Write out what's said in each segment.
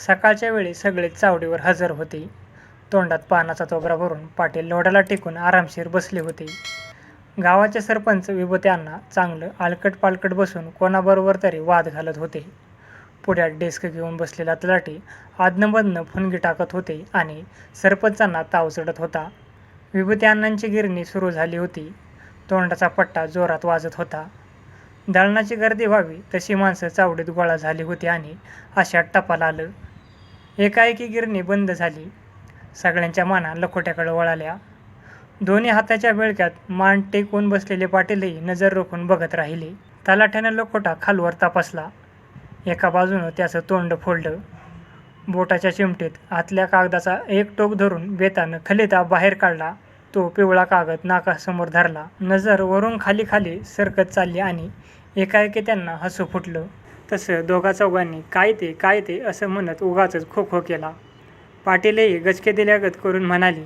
सकाळच्या वेळी सगळेच चावडीवर हजर होते. तोंडात पानाचा तोबरा भरून पाटील लोढ्याला टेकून आरामशीर बसले होते. गावाचे सरपंच विभूती चांगलं आलकट-पालकट बसून कोणाबरोबर तरी वाद घालत होते. पुढ्यात डेस्क घेऊन बसलेला तलाठी अधनं-मधनं फुनगी टाकत होते आणि सरपंचांना ताव चढत होता. विभूती अण्णांची गिरणी सुरू झाली होती. तोंडाचा पट्टा जोरात वाजत होता. दळणाची गर्दी व्हावी तशी माणसं चावडीत गोळा झाली होती आणि अशा टपाल आलं. एकाएकी गिरणी बंद झाली. सगळ्यांच्या माना लखोट्याकडे वळाल्या. दोन्ही हाताच्या बेळक्यात मान टेकून बसलेले पाटीलही नजर रोखून बघत राहिले. तलाठ्यानं लखोटा खालवर तपासला. एका बाजूनं त्याचं तोंड फोडलं. बोटाच्या चिमटीत आतल्या कागदाचा एक टोक धरून बेतानं खलिता बाहेर काढला. तो पिवळा कागद नाकासमोर धरला. नजर वरून खाली खाली सरकत चालली आणि एकाएकी त्यांना हसू फुटलं. तसं दोघा-चौघांनी काय ते काय ते असं म्हणत उगाचच खो खो केला. पाटीलही गचके दिल्यागत करून म्हणाली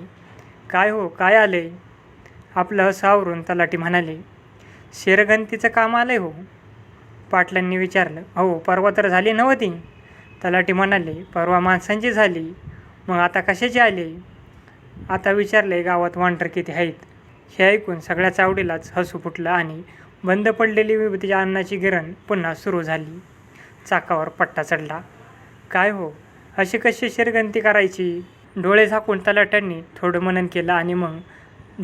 काय हो काय आलंय? आपलं सावरून आवरून तलाठी म्हणाले, शेरगंतीचं काम आलंय हो. पाटलांनी विचारलं, हो परवा तर झाली नव्हती? तलाठी म्हणाले, परवा माणसांची झाली. मग आता कशाची आली आता विचारले गावात वांटर किती आहेत? हे ऐकून सगळ्या चावडीलाच हसू फुटलं आणि बंद पडलेली विभूतीच्या अन्नाची गिरण पुन्हा सुरू झाली. चाकावर पट्टा चढला. काय हो, अशी कशी शिरगंती करायची? डोळे झाकून तलाठ्यांनी थोडं मनन केलं आणि मग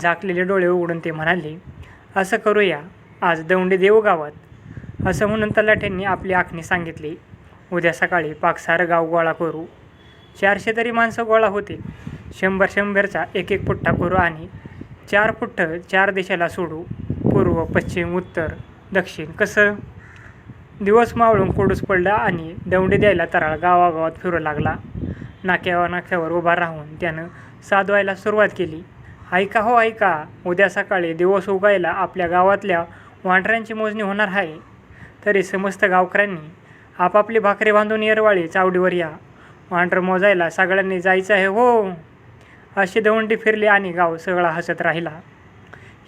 झाकलेले डोळे उघडून ते म्हणाले, असं करूया, आज दौंडी देऊ गावात. असं म्हणून तलाठ्यांनी आपली आखणी सांगितली. उद्या सकाळी पाकसार गाव गोळा करू. चारशे तरी माणसं गोळा होतील. शंभर शंभरचा एक एक पुठ्ठा करू आणि चार पुठ्ठं चार दिशेला सोडू. पूर्व, पश्चिम, उत्तर, दक्षिण. कसं? दिवस मावळून कुडूस पडला आणि दौंडे द्यायला तराळ गावागावात फिरू लागला. नाक्यावर नाक्यावर उभा राहून त्यानं साधवायला सुरुवात केली. ऐका हो ऐका, उद्या सकाळी दिवस उगायला आपल्या गावातल्या वांढऱ्यांची मोजणी होणार आहे. तरी समस्त गावकऱ्यांनी आपापली भाकरी बांधून येरवाळी चावडीवर या. वांढरं मोजायला सगळ्यांनी जायचं आहे हो. अशी दवंडी फिरली आणि गाव सगळा हसत राहिला.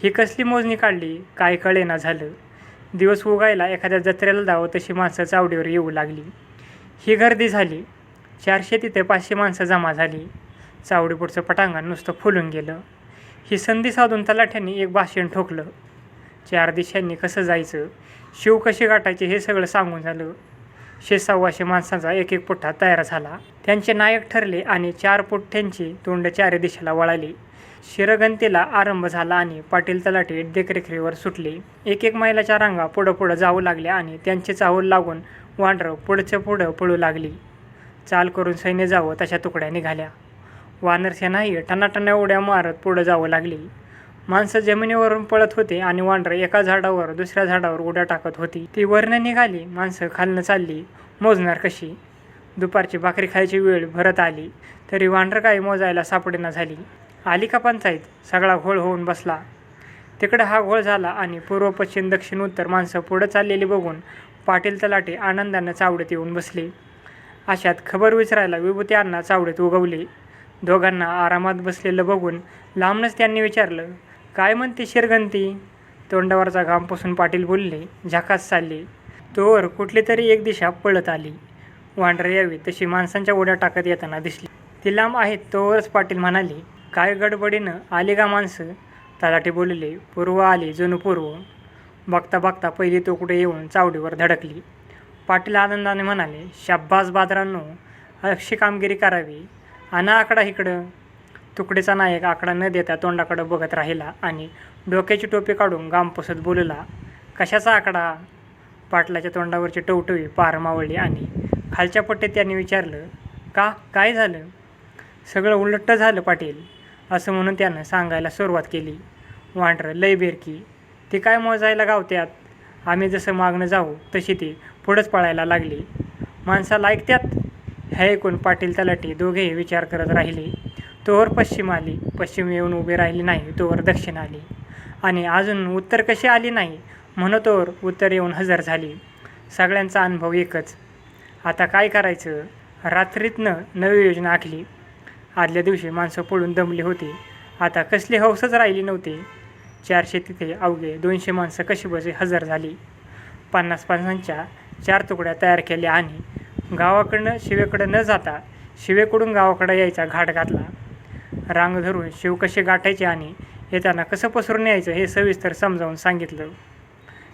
ही कसली मोजणी काढली काय कळेना झालं. दिवस उगायला एखाद्या जत्रेला जावं तशी माणसं चावडीवर येऊ लागली. ही गर्दी झाली. चारशे तिथे पाचशे माणसं जमा झाली. चावडीपुढचं पटांगण नुसतं फुलून गेलं. ही संधी साधून तलाठ्यांनी एक भाषण ठोकलं. चार दिशांनी कसं जायचं, शिव कशी गाठायचे हे सगळं सांगून झालं. शे-सव्वाशे माणसांचा एक एक पुठ्ठा तयार झाला. त्यांचे नायक ठरले आणि चार पुठ्ठ्यांची तोंड चारी दिशेला वळाली. शिरगंतीला आरंभ झाला आणि पाटील तलाठी देखरेखीवर सुटले. एक एक महिलाच्या रांगा पुढं पुढं जाऊ लागल्या आणि त्यांची चाहूल लागून वांढरं पुढच्या पुढं पळू लागली. चाल करून सैन्य जावं तशा तुकड्या निघाल्या. वानरसेनाही टनाटना उड्या मारत पुढं जाऊ लागली. माणसं जमिनीवरून पळत होते आणि वानरं एका झाडावर दुसऱ्या झाडावर उड्या टाकत होती. ती वरनं निघाली, माणसं खालनं चालली. मोजणार कशी? दुपारची भाकरी खायची वेळ भरत आली तरी वानरं काही मोजायला सापडेना झाली. आली का पंचायत सगळा घोळ होऊन बसला. तिकडं हा घोळ झाला आणि पूर्व, पश्चिम, दक्षिण, उत्तर माणसं पुढं चाललेली बघून पाटील तलाटे आनंदानं चावडीत येऊन बसले. अशात खबर विचारायला विभूती अण्णा चावडीत उगवले. दोघांना आरामात बसलेलं बघून लांबनच त्यांनी विचारलं, काय म्हणते शिरगंती? तोंडावरचा घाम पुसून पाटील बोलले, झाकास चालली. तोवर कुठली तरी एक दिशा पळत आली. वानरं यावी तशी माणसांच्या उड्या टाकत येताना दिसली. ती लांब आहेत तोवरच पाटील म्हणाले, काय गडबडीनं आली का माणसं? तलाठी बोलले, पूर्व आली जणू पूर्व. बघता बघता पहिली तो कुठे येऊन चावडीवर धडकली. पाटील आनंदाने म्हणाले, शाब्बास बादरांनो, अशी कामगिरी करावी. आणा आकडा इकडं. तुकडीचा नायक आकडा न देता तोंडाकडं बघत राहिला आणि डोक्याची टोपी काढून गाम पुसत बोलला, कशाचा आकडा? पाटलाच्या तोंडावरची टवटवी पार मावळली आणि खालच्या पट्टीत त्यांनी विचारलं, का काय झालं? सगळं उलटं झालं पाटील. असं म्हणून त्यानं सांगायला सुरुवात केली. वांढरं लय बेरकी. ती काय मोजायला गावत्यात. आम्ही जसं मागणं जाऊ तशी ती पुढंच पळायला लागली. माणसाला ऐकत्यात? हे ऐकून पाटील तलाठी दोघेही विचार करत राहिले. तोवर पश्चिम आली. पश्चिम येऊन उभी राहिली नाही तोवर दक्षिण आली. आणि अजून उत्तर कशी आली नाही म्हणतोवर उत्तर येऊन हजर झाली. सगळ्यांचा अनुभव एकच. आता काय करायचं? रात्रीतनं नवी योजना आखली. आदल्या दिवशी माणसं पळून दमली होती. आता कसली हौसच राहिली नव्हती. चारशे तिथे अवघे दोनशे माणसं कशी बसे हजर झाली. पन्नास पन्नासच्या चार तुकड्या तयार केल्या आणि गावाकडनं शिवेकडं न जाता शिवेकडून गावाकडं यायचा घाट घातला रांग धरून शिव कसे गाठायचे आणि हे त्यांना कसं पसरून यायचं हे सविस्तर समजावून सांगितलं.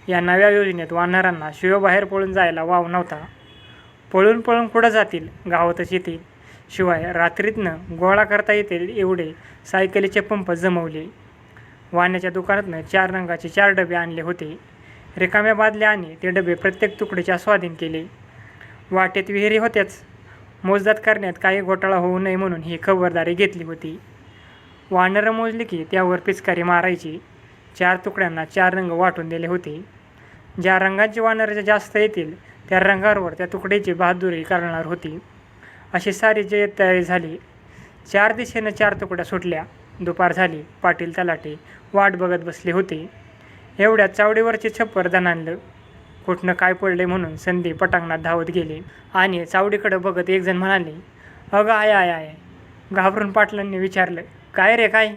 या नव्या योजनेत वानरांना शिवबाहेर पळून जायला वाव नव्हता. पळून पळून कुठं जातील? गावातच येतील. शिवाय रात्रीतनं गोळा करता येतील एवढे सायकलीचे पंप जमवले. वाण्याच्या दुकानातनं चार रंगाचे चार डबे आणले होते. रिकाम्या बादल्या आणि ते डबे प्रत्येक तुकडीच्या स्वाधीन केले. वाटेत विहिरी होत्याच. मोजदात करण्यात काही घोटाळा होऊ नये म्हणून ही खबरदारी घेतली होती. वानरं मोजली की त्यावर पिचकारी मारायची. चार तुकड्यांना चार रंग वाटून दिले होते. ज्या रंगांची वानरं जास्त येतील त्या रंगावर त्या तुकडीची बहादुरी करणार होती. अशी सारी जय्यत तयारी झाली. चार दिशेनं चार तुकड्या सुटल्या. दुपार झाली. पाटील तलाटे वाट बघत बसले होते. एवढ्यात चावडीवरचे छप्पर दणाणलं. कुठनं काय पडले म्हणून संधी पटांगणात धावत गेले. आणि चावडीकडं बघत एकजण म्हणाले अगं आय आय आय. घाबरून पाटलांनी विचारलं काय रे काय?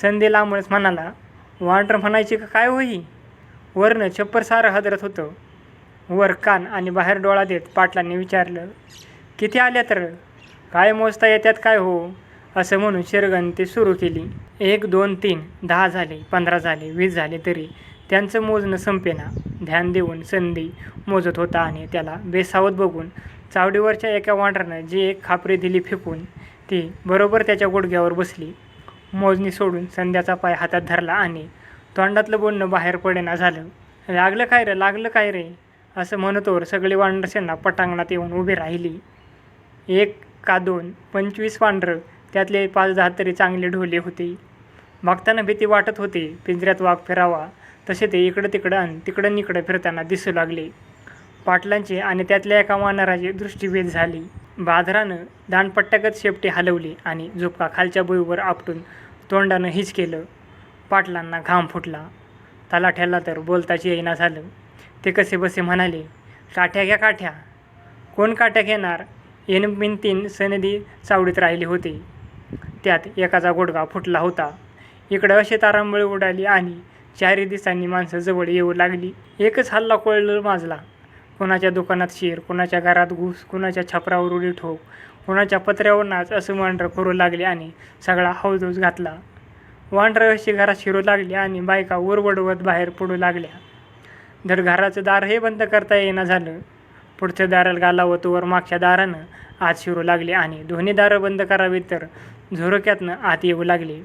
संधी लांबच म्हणाला वांटर म्हणायची का काय होई? वरनं छप्पर सारं हदरत होतं. वर कान आणि बाहेर डोळा देत पाटलांनी विचारलं किती आल्या तर काय मोजता येत्यात काय हो? असं म्हणून शिरगंती सुरू केली. एक दोन तीन दहा झाले पंधरा झाले वीस झाले तरी त्यांचं मोजणं संपेना. ध्यान देऊन संधी मोजत होता आणि त्याला बेसावत बघून चावडीवरच्या एका वांडरानं जी एक खापरी दिली फेकून ती बरोबर त्याच्या गुडघ्यावर बसली. मोजणी सोडून संध्याचा पाय हातात धरला आणि तोंडातलं बोलणं बाहेर पडेना झालं. लागलं काय रे? लागलं काय रे? असं म्हणतोवर सगळी वानरसेना पटांगणात येऊन उभी राहिली. एक का दोन पंचवीस वांढरं त्यातले पाच दहा तरी चांगले ढोले होते. बघताना भीती वाटत होती पिंजऱ्यात वाघ फिरावा. तसे ते इकडं तिकडं आणि तिकडं निकडं फिरताना दिसू लागले. पाटलांचे आणि त्यातल्या एका वानराचे दृष्टीभेद झाली. बाधरानं दानपट्ट्यागत शेपटी हलवली आणि झुपका खालच्या भुईवर आपटून तोंडानं हिच केलं. पाटलांना घाम फुटला. तलाठ्याला तर बोलताची येईना झालं. ते कसे बसे म्हणाले काठ्या घ्या काठ्या. कोण काठ्या घेणार? येन बिन तीन सनदी चावडीत राहिली होती. त्यात एकाचा गोडगा फुटला होता. इकडं असे तारांबळी उडाली आणि चारही दिवसांनी माणसं जवळ येऊ लागली. एकच हल्ला कोळलं माजला. कोणाच्या दुकानात शिर कोणाच्या घरात घुस कोणाच्या छपरावर उडी ठोक कोणाच्या पत्र्यावर नाच असं वांडरं करू लागले आणि सगळा हौदूज घातला. वांडरं अशी घरात शिरू लागली आणि बायका उरवडवत बाहेर पडू लागल्या. धड घराचं दार हे बंद करता येईना झालं. पुढच्या दाराला गालावत तोवर मागच्या दारानं आत शिरू लागले आणि दोन्ही दारं बंद करावीत तर झुरक्यातनं आत येऊ लागले.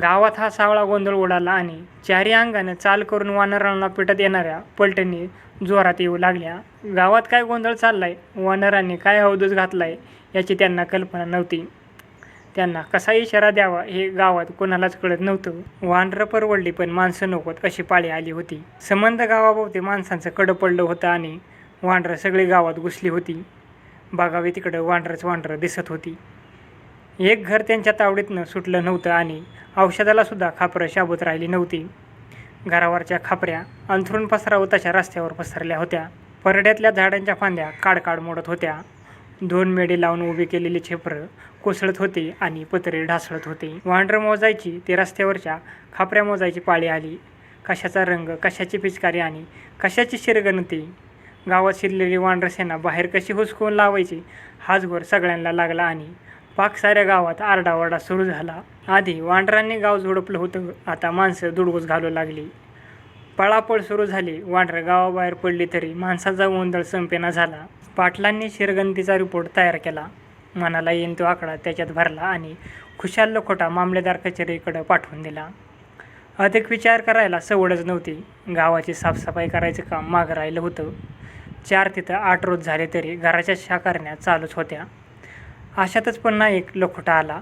गावात हा सावळा गोंधळ उडाला आणि चारी अंगानं चाल करून वानरांना पिटत येणाऱ्या पलटणी जोरात येऊ लागल्या. गावात काय गोंधळ चाललाय? वानरांनी काय अवधूज घातलाय? याची त्यांना कल्पना नव्हती. त्यांना कसा इशारा द्यावा हे गावात कोणालाच कळत नव्हतं. वानरं परवडली पण माणसं नकोत अशी पाळी आली होती. संबंध गावाभोवती माणसांचं कडं पडलं होतं आणि वानरं सगळी गावात घुसली होती. बागावी तिकडं वानरंच वानरं दिसत होती. एक घर त्यांच्या तावडीतनं सुटलं नव्हतं आणि औषधालासुद्धा खापरं शाबूत राहिली नव्हती. घरावरच्या खापऱ्या अंथरून पसरावं तशा रस्त्यावर पसरल्या होत्या. परड्यातल्या झाडांच्या फांद्या काडकाड मोडत होत्या. दोन मेडे लावून उभी केलेली छेपरं कोसळत होते आणि पत्रे ढासळत होते. वांडरं मोजायची ते रस्त्यावरच्या खापऱ्या मोजायची पाळी आली. कशाचा रंग कशाची पिचकारी आणि कशाची शिरगणती? गावात शिरलेली वानरसेना बाहेर कशी हुसकून लावायची? हाच सगळ्यांना लागला आणि पाक साऱ्या गावात आरडाओरडा सुरू झाला. आधी वांडरांनी गाव झोडपलं होतं आता माणसं दुडगूस घालू लागली. पळापळ सुरू झाली वांडरं गावाबाहेर पडली तरी माणसाचा गोंधळ संपेना झाला. पाटलांनी शिरगंतीचा रिपोर्ट तयार केला. मनाला येईन तो आकडा त्याच्यात भरला आणि खुशाल लखोटा मामलेदार कचेरीकडं पाठवून दिला. अधिक विचार करायला सवडच नव्हती. गावाची साफसफाई करायचं काम मागं राहिलं होतं. चार तिथं आठ रोज झाले तरी घराच्या शाकारण्या चालूच होत्या. अशातच पुन्हा एक लखोटा आला.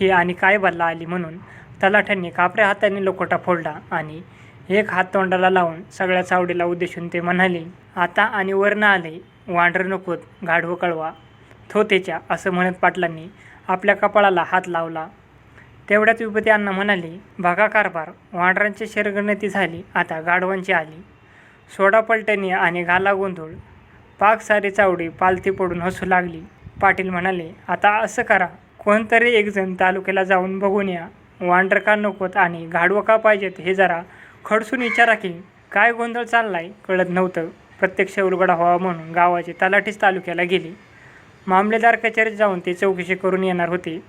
ही आणि काय बल्ला आली म्हणून तलाठ्यांनी कापऱ्या हाताने लखोटा फोडला आणि एक हात तोंडाला लावून सगळ्या चावडीला उद्देशून ते म्हणाले आता आणि वर्ण आले वांढर नकोत गाढवं कळवा. थोतेच्या असं म्हणत पाटलांनी आपल्या कपाळाला हात लावला. तेवढ्याच विभूती अण्णा म्हणाले भागा कारभार वांडरांची शरगणती झाली आता गाढवांची आली. सोडा पलटणी आणि घाला गोंधळ. पाक सारी चावडी पालथी पडून हसू लागली. पाटील म्हणाले आता असं करा. कोणतरी एकजण तालुक्याला जाऊन बघून या. वांडर का नकोत आणि गाढवं का पाहिजेत हे जरा खडसून विचारा की काय गोंधळ चाललाय कळत नव्हतं. प्रत्यक्ष उलगडा व्हावा म्हणून गावाचे तलाठीच तालुक्याला गेले. मामलेदार कचेरीत जाऊन ते चौकशी करून येणार होते.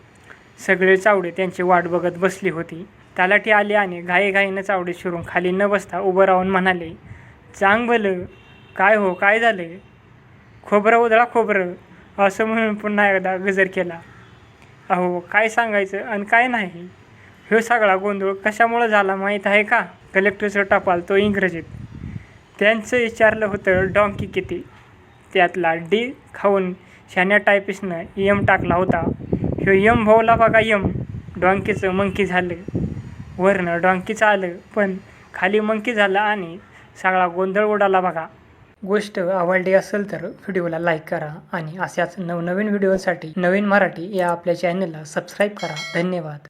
सगळे चावडे त्यांची वाट बघत बसली होती. तलाठी आले आणि घाईघाईनं चावडे शिरून खाली न बसता उभं राहून म्हणाले चांग भलं काय हो काय झालं? खोबरं उधळा खोबरं. असं म्हणून पुन्हा एकदा गजर केला. अहो काय सांगायचं आणि काय नाही? ह्यो सगळा गोंधळ कशामुळं झाला माहीत आहे का? कलेक्टरचं टपाल तो इंग्रजीत. त्यांचं विचारलं होतं डॉंकी किती? त्यातला डी खाऊन शान्या टायपिस्टनं यम टाकला होता. ह्यो यम भाऊला बघा यम डॉंकीचं मंकी झालं. वरनं डॉंकीचं आलं पण खाली मंकी झालं आणि सगळा गोंधळ उडाला बघा. गोष्ट आवडली असेल तर व्हिडिओला लाईक करा आणि अशाच नवनवीन व्हिडिओसाठी नवीन मराठी या आपल्या चॅनलला सबस्क्राईब करा. धन्यवाद.